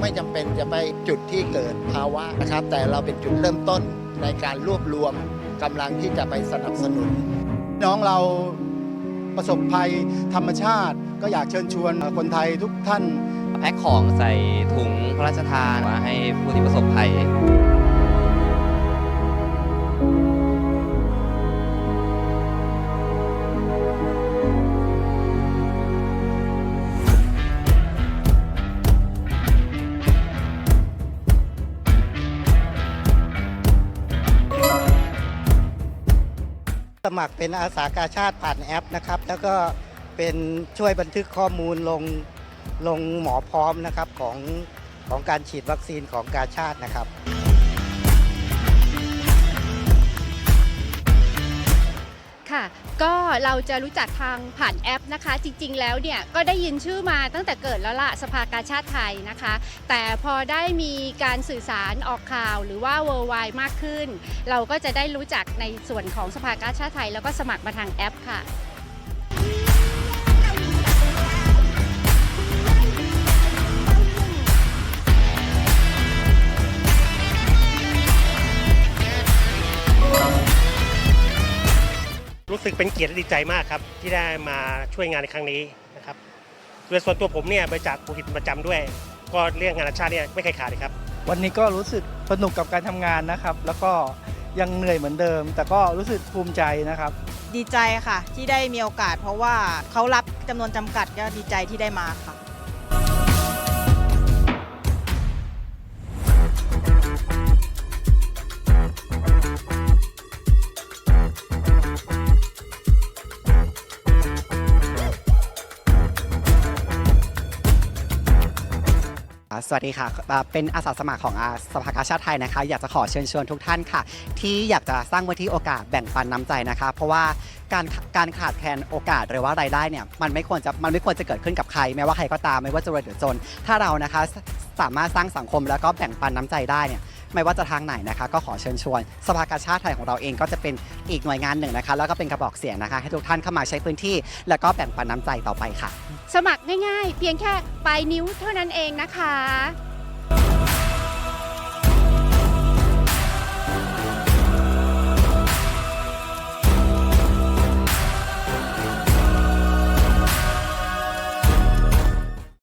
ไม่จำเป็นจะไปจุดที่เกิดภาวะนะครับ แต่เราเป็นจุดเริ่มต้นในการรวบรวมกำลังที่จะไปสนับสนุน น้องเราประสบภัยธรรมชาติ ก็อยากเชิญชวนคนไทยทุกท่าน แพ็คของใส่ถุงพระราชทานมาให้ผู้ที่ประสบภัย สมัครเป็นอาสากาชาติผ่านแอปนะครับ แล้วก็เป็นช่วยบันทึกข้อมูลลงลงหมอพร้อมนะครับของของการฉีดวัคซีนของกาชาตินะครับ ค่ะ ก็เราจะรู้จักทางผ่านแอปนะคะ จริงๆ แล้วเนี่ยก็ได้ยินชื่อมาตั้งแต่เกิดแล้วล่ะสภากาชาติไทยนะคะ แต่พอได้มีการสื่อสารออกข่าวหรือว่า w o r l d w i d e มากขึ้น เราก็จะได้รู้จักในส่วนของสภากาชาติไทย แล้วก็สมัครมาทางแอปค่ะ รู้สึกเป็นเกียรติและดีใจมากครับ ที่ได้มาช่วยงานในครั้งนี้นะครับโดยส่วนตัวผมเนี่ยบริจาคโลหิตประจำด้วย ก็เรื่องงานอาชาติเนี่ยไม่เคยขาดเลยครับ วันนี้ก็รู้สึกสนุกกับการทำงานนะครับ แล้วก็ยังเหนื่อยเหมือนเดิม แต่ก็รู้สึกภูมิใจนะครับ ดีใจค่ะ ที่ได้มีโอกาส เพราะว่าเขารับจำนวนจำกัดก็ดีใจที่ได้มาค่ะ สวัสดีค่ะ เป็นอาสาสมัครของสภากาชาติไทยนะคะ อยากจะขอเชิญชวนทุกท่านค่ะ ที่อยากจะสร้างมูลที่โอกาสแบ่งปันน้ำใจนะคะ เพราะว่าการการขาดแคลนโอกาสหรือว่ารายได้เนี่ยมันไม่ควรจะมันไม่ควรจะเกิดขึ้นกับใครไม่ว่าใครก็ตามไม่ว่าจะรวยหรือจน ถ้าเรานะคะสสามารถสร้างสังคมแล้วก็แบ่งปันน้ำใจได้เนี่ย ไม่ว่าจะทางไหนนะคะ ก็ขอเชิญชวน สภากาชาติไทยของเราเองก็จะเป็นอีกหน่วยงานหนึ่งนะคะ แล้วก็เป็นกระบอกเสียงนะคะ ให้ทุกท่านเข้ามาใช้พื้นที่ แล้วก็แบ่งปันน้ำใจต่อไปค่ะ สมัครง่ายๆ เพียงแค่ปลายนิ้วเท่านั้นเองนะคะ